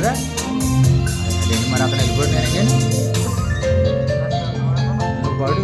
కదా అదేంటి మరి అతను వెళ్ళిపోయాడు నేను నువ్వు పాడు